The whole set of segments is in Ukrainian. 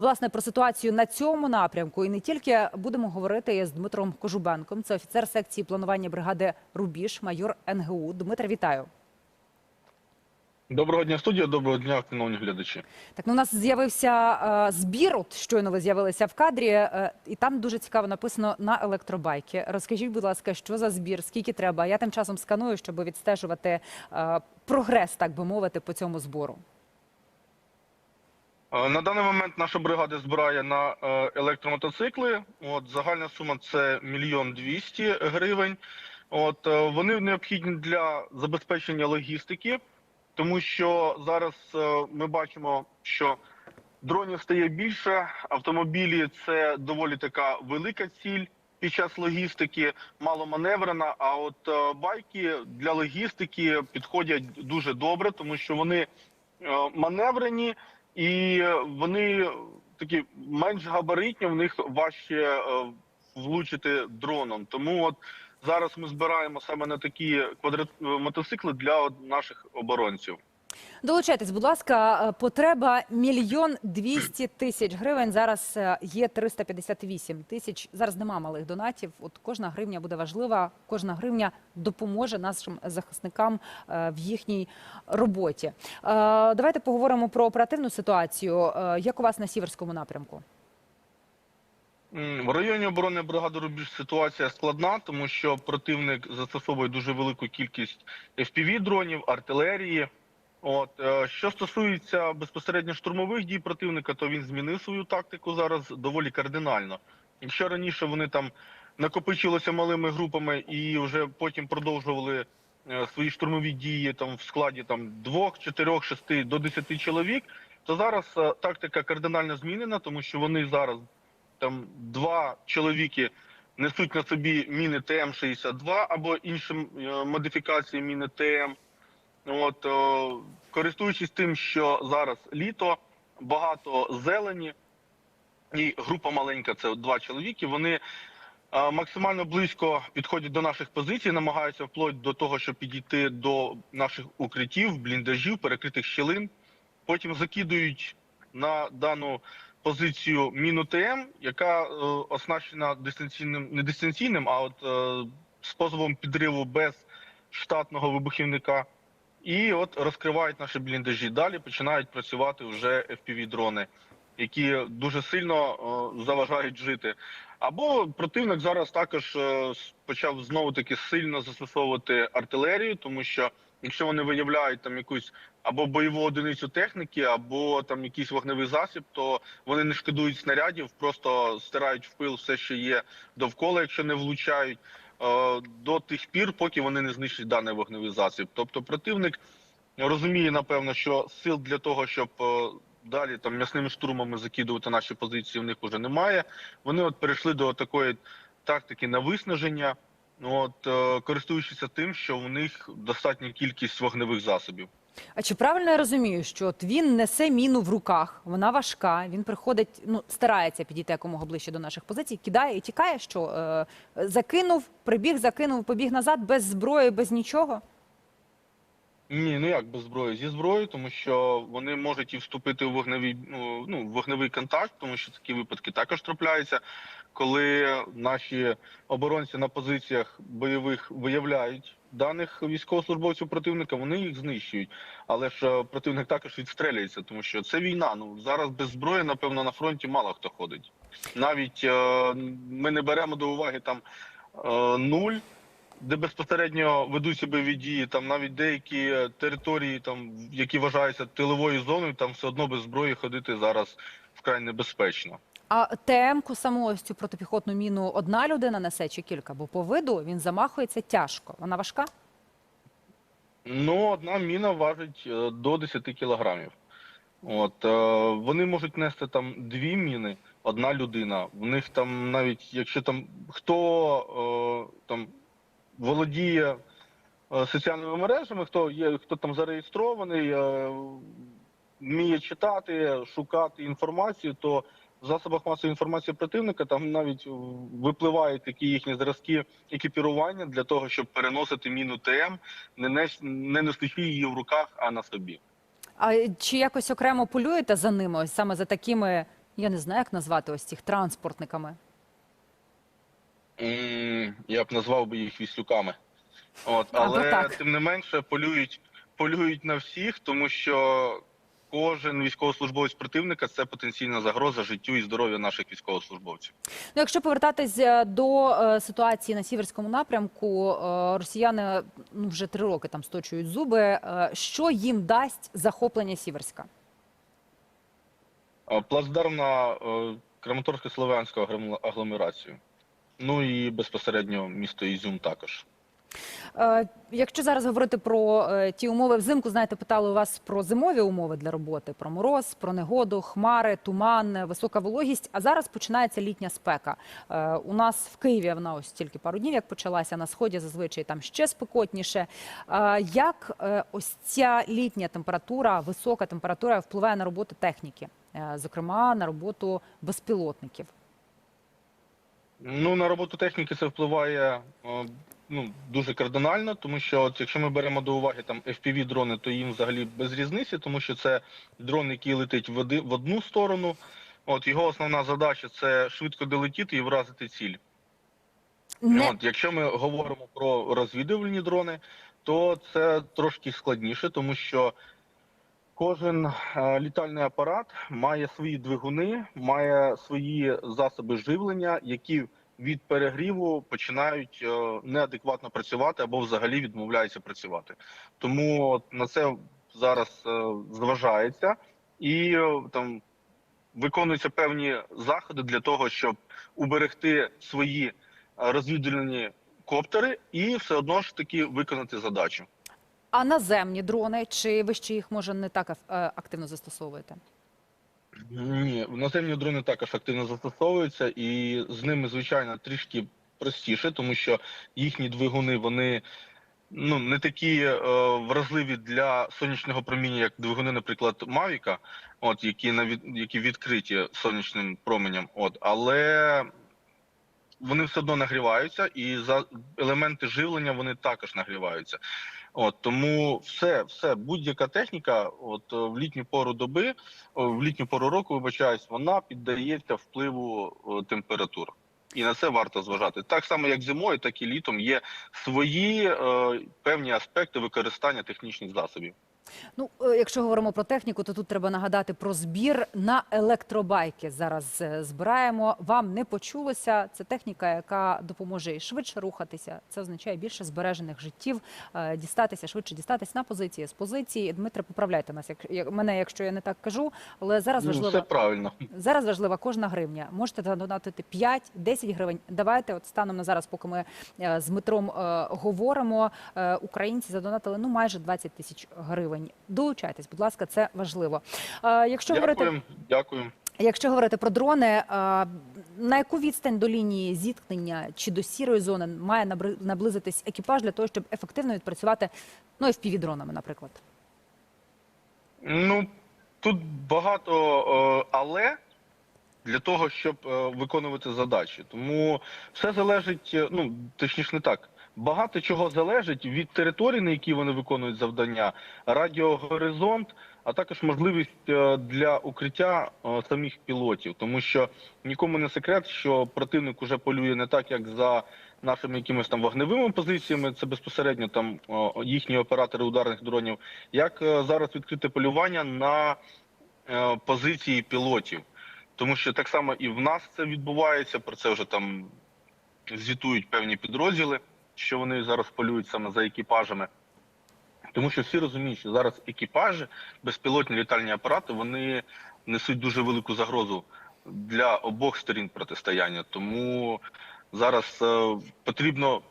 Власне, про ситуацію на цьому напрямку і не тільки будемо говорити з Дмитром Кожубенком. Це офіцер секції планування бригади Рубіж, майор НГУ. Дмитре, вітаю. Доброго дня, студія. Доброго дня, шановні глядачі. Так, ну у нас з'явився е, збір. От щойно ви з'явилися в кадрі, е, і там дуже цікаво написано на електробайки. Розкажіть, будь ласка, що за збір, скільки треба? Я тим часом сканую, щоб відстежувати е, прогрес, так би мовити, по цьому збору. Е, На даний момент наша бригада збирає на е, електромотоцикли. От загальна сума це мільйон двісті гривень. От е, вони необхідні для забезпечення логістики, тому що зараз ми бачимо, що дронів стає більше. Автомобілі це доволі така велика ціль під час логістики, маломаневрена. А от байки для логістики підходять дуже добре, тому що вони маневрені. І вони такі менш габаритні, в них важче е, влучити дроном. Тому от зараз ми збираємо саме на такі квадрат мотоцикли для наших оборонців. Долучайтесь, будь ласка, Е, потреба мільйон двісті тисяч гривень. Зараз е, є 358 тисяч. Зараз нема малих донатів. От кожна гривня буде важлива. Кожна гривня допоможе нашим захисникам е, в їхній роботі. Давайте поговоримо про оперативну ситуацію. Як у вас на сіверському напрямку? В районі оборони бригади Рубіж ситуація складна, тому що противник застосовує дуже велику кількість fpv дронів, артилерії. От е, що стосується безпосередньо штурмових дій противника, то він змінив свою тактику зараз доволі кардинально. Якщо раніше вони там накопичилися малими групами і вже потім продовжували е, свої штурмові дії там в складі там двох, чотирьох, шести до десяти чоловік, то зараз е, тактика кардинально змінена, тому що вони зараз там два чоловіки несуть на собі міни ТМ-62 або інші е, модифікації міни ТМ. От, е, користуючись тим, що зараз літо, багато зелені, і група маленька, це два чоловіки, вони е, максимально близько підходять до наших позицій, намагаються вплоть до того, щоб підійти до наших укриттів, бліндажів, перекритих щілин. Потім закидують на дану позицію міну ТМ, яка е, оснащена дистанційним, не дистанційним, а от способом підриву без штатного вибухівника. І от розкривають наші бліндажі. Далі починають працювати вже FPV-дрони, які дуже сильно е, заважають жити. Або противник зараз також е, почав знову таки сильно застосовувати артилерію, тому що якщо вони виявляють там якусь або бойову одиницю техніки, або там якийсь вогневий засіб, то вони не шкодують снарядів, просто стирають в пил все, що є довкола, якщо не влучають до тих пір, поки вони не знищать даний вогневий засіб. Тобто противник розуміє, напевно, що сил для того, щоб е, далі там м'ясними штурмами закидувати наші позиції, в них вже немає. Вони от перейшли до такої тактики на виснаження, от е, користуючись тим, що у них достатня кількість вогневих засобів. А чи правильно я розумію, що от він несе міну в руках, вона важка, він приходить, ну старається підійти якомога ближче до наших позицій, кидає і тікає, що е, закинув, прибіг, закинув, побіг назад без зброї, без нічого. Ні, ну як без зброї? Зі зброєю, тому що вони можуть і вступити в вогневий, ну, ну, вогневий контакт, тому що такі випадки також трапляються, коли наші оборонці на позиціях бойових виявляють даних військовослужбовців противника, вони їх знищують. Але ж е, противник також відстрелюється, тому що це війна. Ну зараз без зброї, напевно, на фронті мало хто ходить. Навіть е, ми не беремо до уваги там е, нуль де безпосередньо ведуться бойові дії, там навіть деякі е, території, там які вважаються тиловою зоною, там все одно без зброї ходити зараз вкрай небезпечно. А ТМ-ку саму ось цю протипіхотну міну одна людина несе чи кілька? Бо по виду він замахується тяжко. Вона важка? Ну, одна міна важить е, до 10 кілограмів. От е, вони можуть нести там дві міни, одна людина. В них там навіть якщо там хто е, там володіє е, соціальними мережами, хто є, хто там зареєстрований, е, вміє читати, шукати інформацію, то в засобах масової інформації противника там навіть випливають такі їхні зразки екіпірування для того, щоб переносити міну ТМ, не не носячи її в руках, а на собі. А чи якось окремо полюєте за ними, ось саме за такими Я не знаю, як назвати ось цих транспортниками. Я б назвав би їх віслюками. От, але так. тим не менше полюють, полюють на всіх, тому що кожен військовослужбовець противника це потенційна загроза життю і здоров'ю наших військовослужбовців. Ну, якщо повертатись е, до е, ситуації на сіверському напрямку, е, росіяни ну, вже три роки там сточують зуби. Е, Що їм дасть захоплення Сіверська? А, Плацдарм на е, Краматорсько-Слов'янську агломерацію. Ну і безпосередньо місто Ізюм також. Е, Якщо зараз говорити про е, ті умови взимку, знаєте, питали у вас про зимові умови для роботи: про мороз, про негоду, хмари, туман, е, висока вологість. А зараз починається літня спека. У нас в Києві вона ось тільки пару днів, як почалася на сході, зазвичай там ще спекотніше. Як ось ця літня температура, висока температура впливає на роботу техніки, зокрема на роботу безпілотників? Ну, на роботу техніки це впливає е, ну, дуже кардинально, тому що от, якщо ми беремо до уваги там fpv дрони, то їм взагалі без різниці, тому що це дрон, який летить в, оди- в одну сторону. От його основна задача це швидко долетіти і вразити ціль. Не От, якщо ми говоримо про розвідувальні дрони, то це трошки складніше, тому що кожен е, літальний апарат має свої двигуни, має свої засоби живлення, які від перегріву починають е, неадекватно працювати або взагалі відмовляються працювати. Тому на це зараз е, зважається і там виконуються певні заходи для того, щоб уберегти свої розвідувальні коптери і все одно ж таки виконати задачу. А наземні дрони, чи ви ще їх може не так е, активно застосовуєте? Ні, наземні дрони також активно застосовуються, і з ними, звичайно, трішки простіше, тому що їхні двигуни вони ну не такі е, вразливі для сонячного проміння, як двигуни, наприклад, Мавіка, от які на які відкриті сонячним променем. От але вони все одно нагріваються, і за елементи живлення вони також нагріваються. От тому все, все, будь-яка техніка, от е, в літню пору доби, в літню пору року, вибачаюсь, вона піддається впливу температур. І на це варто зважати. Так само, як зимою, так і літом є свої е, певні аспекти використання технічних засобів. Ну, е, якщо говоримо про техніку, то тут треба нагадати про збір на електробайки. Зараз е, збираємо. Вам не почулося. Це техніка, яка допоможе і швидше рухатися. Це означає більше збережених життів, е, дістатися швидше, дістатися на позиції з позиції. Дмитре, поправляйте нас, як, як мене, якщо я не так кажу. Але зараз Ну, важливо все правильно. Зараз важлива кожна гривня. Можете донатити 5-10 гривень. Давайте, от станом на зараз, поки ми з Дмитром говоримо, українці задонатили ну майже 20 тисяч гривень. Долучайтесь, будь ласка, це важливо. Якщо говорити, Дякуємо, дякуємо. якщо говорити про дрони, на яку відстань до лінії зіткнення чи до сірої зони має наблизитись екіпаж для того, щоб ефективно відпрацювати ну і дронами, наприклад? Ну тут багато е, але для того, щоб е, виконувати задачі. Тому все залежить, е, ну точніше не так. Багато чого залежить від території, на якій вони виконують завдання, радіогоризонт, а також можливість е, для укриття е, самих пілотів, тому що нікому не секрет, що противник уже полює не так, як за нашими якимись там вогневими позиціями. Це безпосередньо там їхні оператори ударних дронів, як е, зараз відкрите полювання на позиції пілотів. Тому що так само і в нас це відбувається. Про це вже там звітують певні підрозділи, що вони зараз полюють саме за екіпажами. Тому що всі розуміють, що зараз екіпажі, безпілотні літальні апарати, вони несуть дуже велику загрозу для обох сторін протистояння. Тому зараз е, потрібно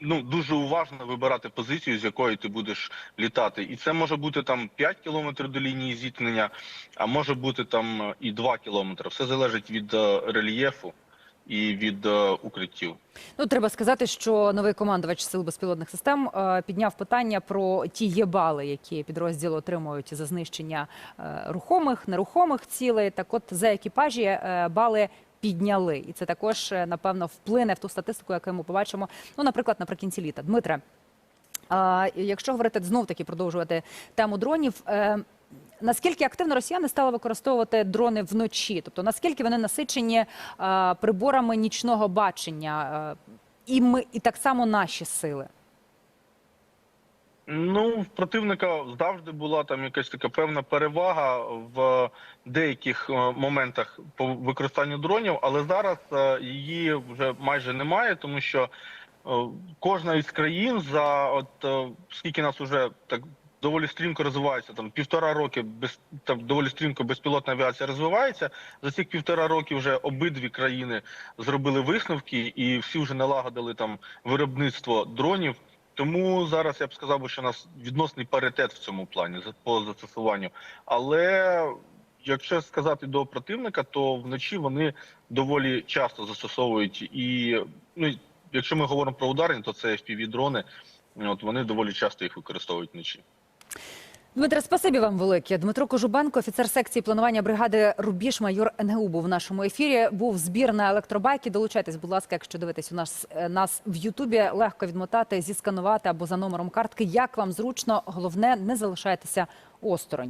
ну дуже уважно вибирати позицію, з якої ти будеш літати. І це може бути там 5 кілометрів до лінії зіткнення, а може бути там е, і 2 кілометри. Все залежить від е, рельєфу і від е, укриттів. Ну, треба сказати, що новий командувач сил безпілотних систем е, підняв питання про ті єбали, які підрозділи отримують за знищення е, рухомих, нерухомих цілей. Так, от за екіпажі бали. Підняли, і це також напевно вплине в ту статистику, яку ми побачимо. Ну, наприклад, наприкінці літа. Дмитре, якщо говорити знов таки продовжувати тему дронів, наскільки активно росіяни стали використовувати дрони вночі? Тобто наскільки вони насичені е, приборами нічного бачення? Е, і ми, і так само наші сили. Ну, в противника завжди була там якась така певна перевага в деяких е, моментах по використанню дронів, але зараз е, її вже майже немає, тому що е, кожна із країн за от скільки нас вже так доволі стрімко розвивається, там півтора роки без там доволі стрімко безпілотна авіація розвивається. За цих півтора роки вже обидві країни зробили висновки, і всі вже налагодили там виробництво дронів. Тому зараз я б сказав, що у нас відносний паритет в цьому плані по застосуванню. Але якщо сказати до противника, то вночі вони доволі часто застосовують і ну якщо ми говоримо про ударні, то це fpv дрони. От вони доволі часто їх використовують вночі. Дмитре, спасибі вам велике. Дмитро Кожубенко, офіцер секції планування бригади Рубіж, майор НГУ був в нашому ефірі. Був збір на електробайки. Долучайтесь, будь ласка, якщо дивитесь у нас е, нас в Ютубі. Легко відмотати, зісканувати або за номером картки. Як вам зручно, головне, не залишайтеся осторонь.